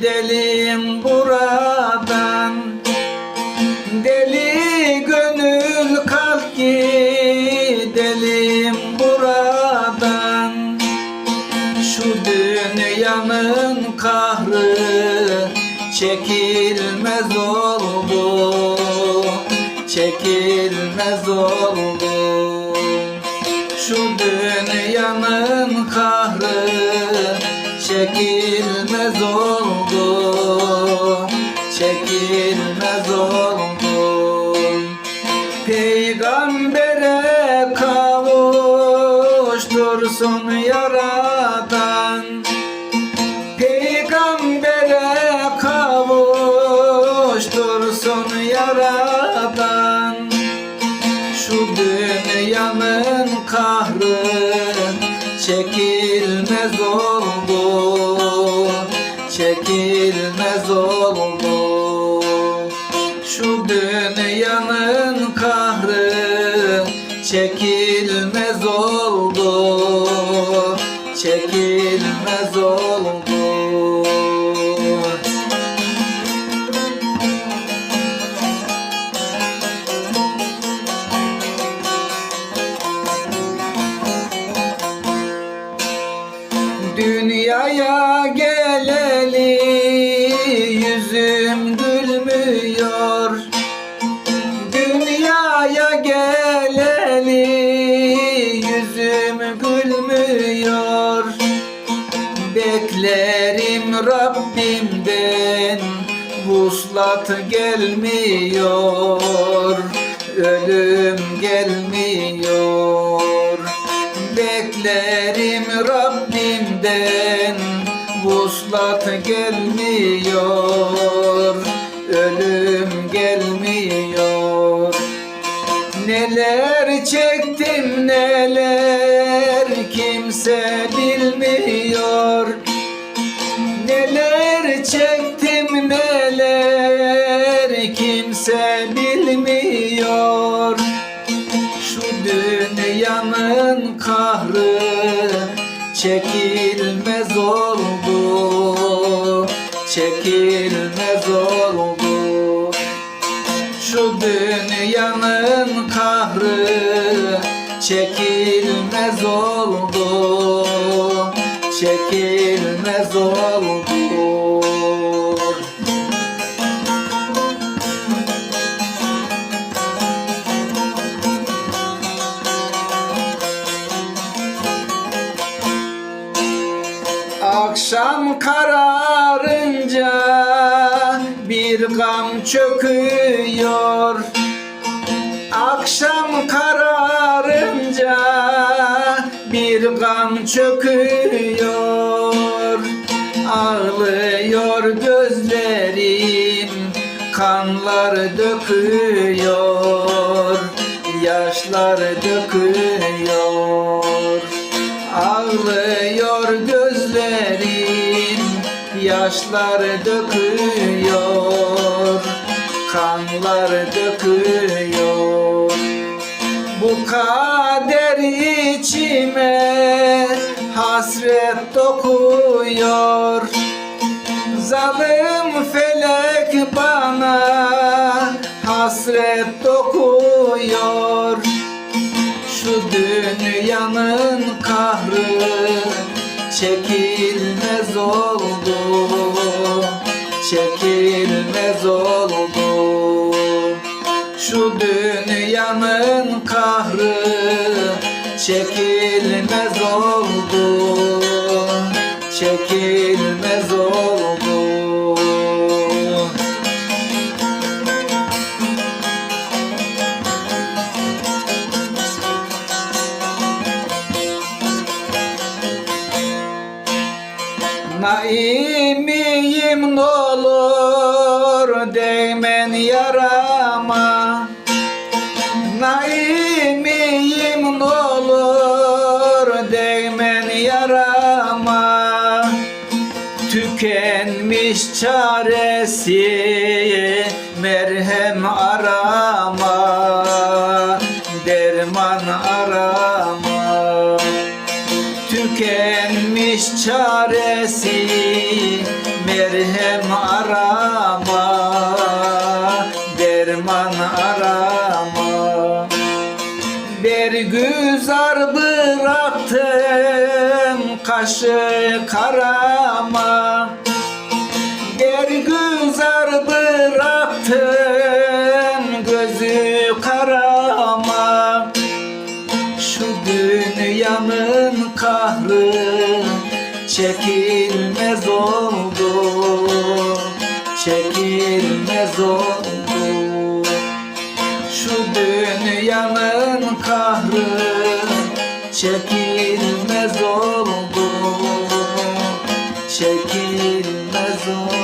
gidelim buradan. Deli gönül kalk gidelim buradan. Şu dünyanın kahrı çekilmez oldu Çekilmez oldu. Şu dünyanın çekilmez oldu Çekilmez oldu. Peygambere kavuştursun yaradan Peygambere kavuştursun yaradan Şu dünyanın kahrı çekilmez oldu Çekilmez oldu. Şu dünyanın kahrı çekilmez Dünyaya geleli yüzüm gülmüyor. Dünyaya geleli yüzüm gülmüyor. Beklerim Rabbimden vuslat gelmiyor. Ölüm gelmiyor. Beklerim Rabbimden vuslat gelmiyor Ölüm gelmiyor. Neler çektim neler kimse bilmiyor. Neler çektim neler kimse bilmiyor. Şu dünyanın kahrı çekilmez oldu. Çekilmez oldu. Şu dünyanın kahrı çekilmez oldu. Çekilmez oldu Akşam kararınca bir gam çöküyor. Akşam kararınca bir gam çöküyor. Ağlıyor gözlerim kanlar döküyor. Yaşlar döküyor. Ağlıyor Yaşlar döküyor Kanlar döküyor. Bu kader içime Hasret dokuyor. Zalim felek bana Hasret dokuyor. Şu dünyanın kahrı çekilmez oldu Çekilmez oldu Şu dünyanın kahrı çekilmez oldu Çekilmez oldu Naimiyim Tükenmiş çaresi merhem arama Derman arama. Tükenmiş çaresi merhem arama derman arama. Bir güzar bıraktım kaşı karama çekilmez oldu Çekilmez oldu. Şu dünyanın kahrı çekilmez oldu Çekilmez oldu